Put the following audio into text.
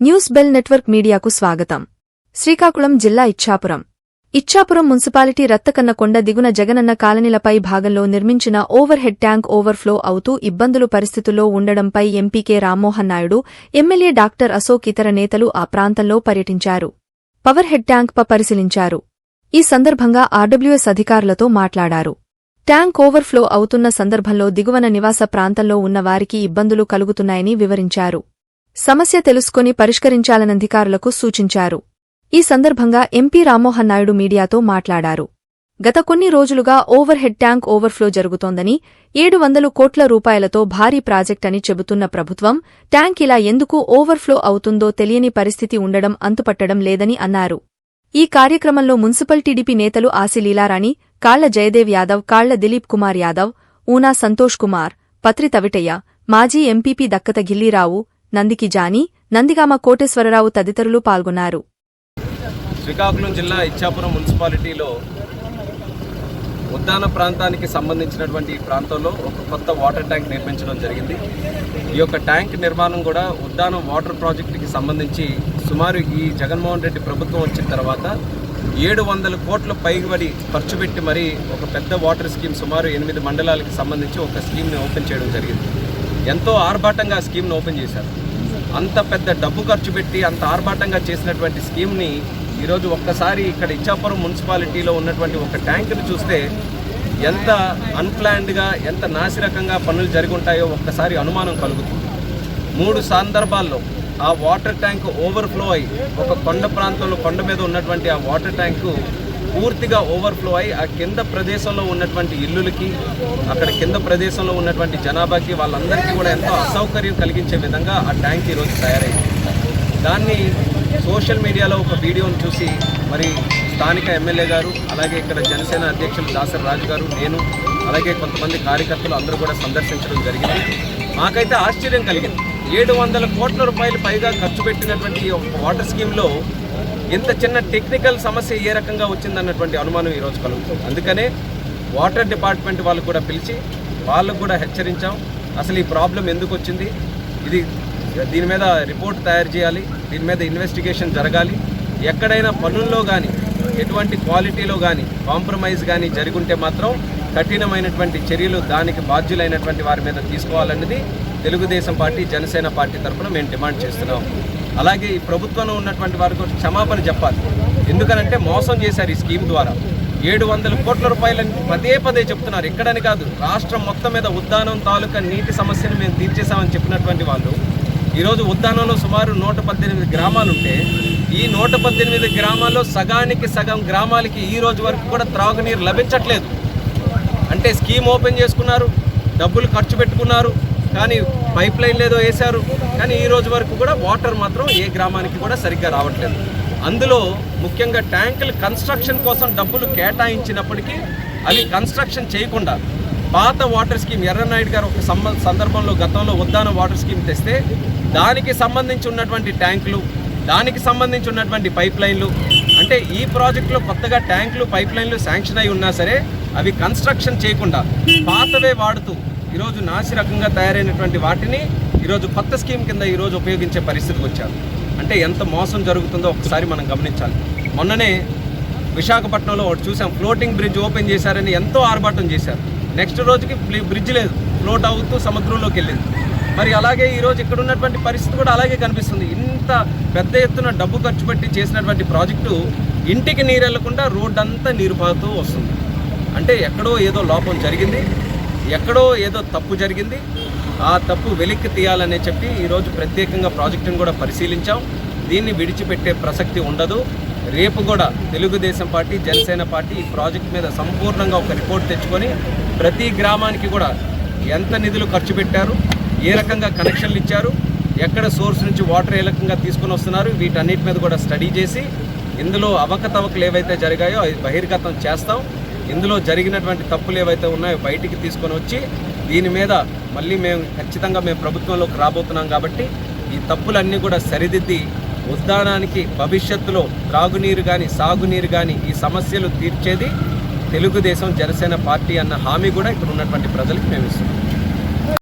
News bell network మీడియాకు స్వాగతం. శ్రీకాకుళం జిల్లా ఇచ్చాపురం. ఇచ్చాపురం మున్సిపాలిటీ రత్తకన్న కొండ దిగున జగనన్న కాలనీలపై భాగంలో నిర్మించిన ఓవర్ హెడ్ ట్యాంక్ ఓవర్ఫ్లో అవుతూ ఇబ్బందులు పరిస్థితుల్లో ఉండడంపై MP K Rammohan Naidu MLA doctor Ashok ఇతర నేతలు ఆ ప్రాంతంలో పర్యటించారు. పవర్ హెడ్ ట్యాంక్ ప పరిశీలించారు. ఈ సందర్భంగా ఆర్డబ్ల్యూఎస్ అధికారులతో మాట్లాడారు. ట్యాంక్ ఓవర్ఫ్లో అవుతున్న సందర్భంలో దిగువన నివాస ప్రాంతంలో ఉన్న వారికి ఇబ్బందులు కలుగుతున్నాయని వివరించారు. సమస్య తెలుసుకుని పరిష్కరించాలనధికారులకు సూచించారు. ఈ సందర్భంగా ఎంపీ రామ్మోహన్ నాయుడు మీడియాతో మాట్లాడారు. గత కొన్ని రోజులుగా ఓవర్ హెడ్ ట్యాంక్ ఓవర్ఫ్లో జరుగుతోందని ఏడు వందలు కోట్ల రూపాయలతో భారీ ప్రాజెక్ట్ అని చెబుతున్న ప్రభుత్వం ట్యాంక్ ఇలా ఎందుకు ఓవర్ఫ్లో అవుతుందో తెలియని పరిస్థితి ఉండడం అంతుపట్టడం లేదని అన్నారు. ఈ కార్యక్రమంలో మున్సిపల్ టీడీపీ నేతలు ఆశిలీలారాణి కాళ్ళ జయదేవ్ యాదవ్ కాళ్ళ దిలీప్ కుమార్ యాదవ్ ఊనా సంతోష్ కుమార్ పత్రి తవిటయ్య మాజీ ఎంపీపీ దక్కత గిల్లీరావు నందికి జానీ నందిగామ కోటేశ్వరరావు తదితరులు పాల్గొన్నారు. శ్రీకాకుళం జిల్లా ఇచ్చాపురం మున్సిపాలిటీలో ఉద్యాన ప్రాంతానికి సంబంధించినటువంటి ఈ ప్రాంతంలో ఒక కొత్త వాటర్ ట్యాంక్ నిర్మించడం జరిగింది. ఈ యొక్క ట్యాంక్ నిర్మాణం కూడా ఉద్యాన వాటర్ ప్రాజెక్టుకి సంబంధించి సుమారు ఈ జగన్మోహన్ రెడ్డి ప్రభుత్వం వచ్చిన తర్వాత ఏడు వందల కోట్ల పైబడి ఖర్చు పెట్టి మరీ ఒక పెద్ద వాటర్ స్కీమ్ సుమారు ఎనిమిది మండలాలకి సంబంధించి ఒక స్కీమ్ని ఓపెన్ చేయడం జరిగింది. ఎంతో ఆర్భాటంగా ఆ స్కీమ్ను ఓపెన్ చేశారు. అంత పెద్ద డబ్బు ఖర్చు పెట్టి అంత ఆర్భాటంగా చేసినటువంటి స్కీమ్ని ఈరోజు ఒక్కసారి ఇక్కడ ఇచ్చాపురం మున్సిపాలిటీలో ఉన్నటువంటి ఒక ట్యాంకును చూస్తే ఎంత అన్ప్లాన్డ్గా ఎంత నాసిరకంగా పనులు జరిగి ఉంటాయో ఒక్కసారి అనుమానం కలుగుతుంది. మూడు సందర్భాల్లో ఆ వాటర్ ట్యాంక్ ఓవర్ఫ్లో అయి ఒక కొండ ప్రాంతంలో కొండ మీద ఉన్నటువంటి ఆ వాటర్ ట్యాంకు పూర్తిగా ఓవర్ఫ్లో అయి ఆ కింద ప్రదేశంలో ఉన్నటువంటి ఇల్లులకి అక్కడ కింద ప్రదేశంలో ఉన్నటువంటి జనాభాకి వాళ్ళందరికీ కూడా ఎంతో అసౌకర్యం కలిగించే విధంగా ఆ ట్యాంక్ ఈరోజు తయారైంది. దాన్ని సోషల్ మీడియాలో ఒక వీడియోను చూసి మరి స్థానిక ఎమ్మెల్యే గారు అలాగే ఇక్కడ జనసేన అధ్యక్షులు దాసరి రాజు గారు నేను అలాగే కొంతమంది కార్యకర్తలు అందరూ కూడా సందర్శించడం జరిగింది. మాకైతే ఆశ్చర్యం కలిగింది. ఏడు వందల కోట్ల రూపాయలు పైగా ఖర్చు పెట్టినటువంటి ఈ ఒక వాటర్ స్కీమ్లో ఇంత చిన్న టెక్నికల్ సమస్య ఏ రకంగా వచ్చిందన్నటువంటి అనుమానం ఈరోజు కలుగుతుంది. అందుకనే వాటర్ డిపార్ట్మెంట్ వాళ్ళు కూడా పిలిచి వాళ్ళకు కూడా హెచ్చరించాం. అసలు ఈ ప్రాబ్లం ఎందుకు వచ్చింది? ఇది దీని మీద రిపోర్ట్ తయారు చేయాలి. దీని మీద ఇన్వెస్టిగేషన్ జరగాలి. ఎక్కడైనా పనుల్లో కానీ ఎటువంటి క్వాలిటీలో కానీ కాంప్రమైజ్ కానీ జరుగుంటే మాత్రం కఠినమైనటువంటి చర్యలు దానికి బాధ్యులైనటువంటి వారి మీద తీసుకోవాలన్నది తెలుగుదేశం పార్టీ జనసేన పార్టీ తరఫున మేము డిమాండ్ చేస్తున్నాం. అలాగే ఈ ప్రభుత్వంలో ఉన్నటువంటి వారికి క్షమాపణ చెప్పాలి. ఎందుకనంటే మోసం చేశారు ఈ స్కీమ్ ద్వారా. ఏడు వందల కోట్ల రూపాయలని పదే పదే చెప్తున్నారు. ఎక్కడని కాదు రాష్ట్రం మొత్తం మీద ఉద్దానం తాలూకా నీటి సమస్యను మేము తీర్చేశామని చెప్పినటువంటి వాళ్ళు. ఈరోజు ఉద్దానంలో సుమారు నూట పద్దెనిమిది గ్రామాలు ఉంటే ఈ నూట పద్దెనిమిది గ్రామాల్లో సగానికి సగం గ్రామాలకి ఈ రోజు వరకు కూడా త్రాగునీరు లభించట్లేదు. అంటే స్కీమ్ ఓపెన్ చేసుకున్నారు డబ్బులు ఖర్చు పెట్టుకున్నారు కానీ పైప్ లైన్ లేదో వేశారు. కానీ ఈ రోజు వరకు కూడా వాటర్ మాత్రం ఏ గ్రామానికి కూడా సరిగ్గా రావట్లేదు. అందులో ముఖ్యంగా ట్యాంకులు కన్స్ట్రక్షన్ కోసం డబ్బులు కేటాయించినప్పటికీ అవి కన్స్ట్రక్షన్ చేయకుండా పాత వాటర్ స్కీమ్ ఎర్రనాయుడు గారు ఒక సందర్భంలో గతంలో ఉద్దాన వాటర్ స్కీమ్ తెస్తే దానికి సంబంధించి ఉన్నటువంటి ట్యాంకులు దానికి సంబంధించి ఉన్నటువంటి పైప్ లైన్లు అంటే ఈ ప్రాజెక్టులో కొత్తగా ట్యాంకులు పైప్ లైన్లు శాంక్షన్ అయి ఉన్నా సరే అవి కన్స్ట్రక్షన్ చేయకుండా పాతవే వాడుతూ ఈరోజు నాసిరకంగా తయారైనటువంటి వాటిని ఈరోజు కొత్త స్కీమ్ కింద ఈరోజు ఉపయోగించే పరిస్థితికి వచ్చారు. అంటే ఎంత మోసం జరుగుతుందో ఒకసారి మనం గమనించాలి. మొన్ననే విశాఖపట్నంలో ఒకటి చూసాం. ఫ్లోటింగ్ బ్రిడ్జ్ ఓపెన్ చేశారని ఎంతో ఆర్భాటం చేశారు. నెక్స్ట్ రోజుకి బ్రిడ్జ్ లేదు. ఫ్లోట్ అవుతూ సముద్రంలోకి వెళ్ళింది. మరి అలాగే ఈరోజు ఇక్కడ ఉన్నటువంటి పరిస్థితి కూడా అలాగే కనిపిస్తుంది. ఇంత పెద్ద ఎత్తున డబ్బు ఖర్చు పెట్టి చేసినటువంటి ప్రాజెక్టు ఇంటికి నీరు వెళ్ళకుండా రోడ్డు అంతా నీరు పారుతూ వస్తుంది. అంటే ఎక్కడో ఏదో లోపం జరిగింది. ఎక్కడో ఏదో తప్పు జరిగింది. ఆ తప్పు వెలిక్కి తీయాలనే చెప్పి ఈరోజు ప్రత్యేకంగా ప్రాజెక్టును కూడా పరిశీలించాం. దీన్ని విడిచిపెట్టే ప్రసక్తి ఉండదు. రేపు కూడా తెలుగుదేశం పార్టీ జనసేన పార్టీ ఈ ప్రాజెక్ట్ మీద సంపూర్ణంగా ఒక రిపోర్ట్ తెచ్చుకొని ప్రతి గ్రామానికి కూడా ఎంత నిధులు ఖర్చు పెట్టారు ఏ రకంగా కనెక్షన్లు ఇచ్చారు ఎక్కడ సోర్స్ నుంచి వాటర్ ఏ రకంగా తీసుకొని వస్తున్నారు వీటన్నిటి మీద కూడా స్టడీ చేసి ఇందులో అవకతవకలు ఏవైతే జరిగాయో అవి బహిర్గతం చేస్తాం. ఇందులో జరిగినటువంటి తప్పులు ఏవైతే ఉన్నాయో బయటికి తీసుకొని వచ్చి దీని మీద మళ్ళీ మేము ఖచ్చితంగా మేము ప్రభుత్వంలోకి రాబోతున్నాం కాబట్టి ఈ తప్పులన్నీ కూడా సరిదిద్ది ఉద్దానానికి భవిష్యత్తులో త్రాగునీరు కానీ సాగునీరు కానీ ఈ సమస్యలు తీర్చేది తెలుగుదేశం జనసేన పార్టీ అన్న హామీ కూడా ఇక్కడ ఉన్నటువంటి ప్రజలకు మేము ఇస్తున్నాం.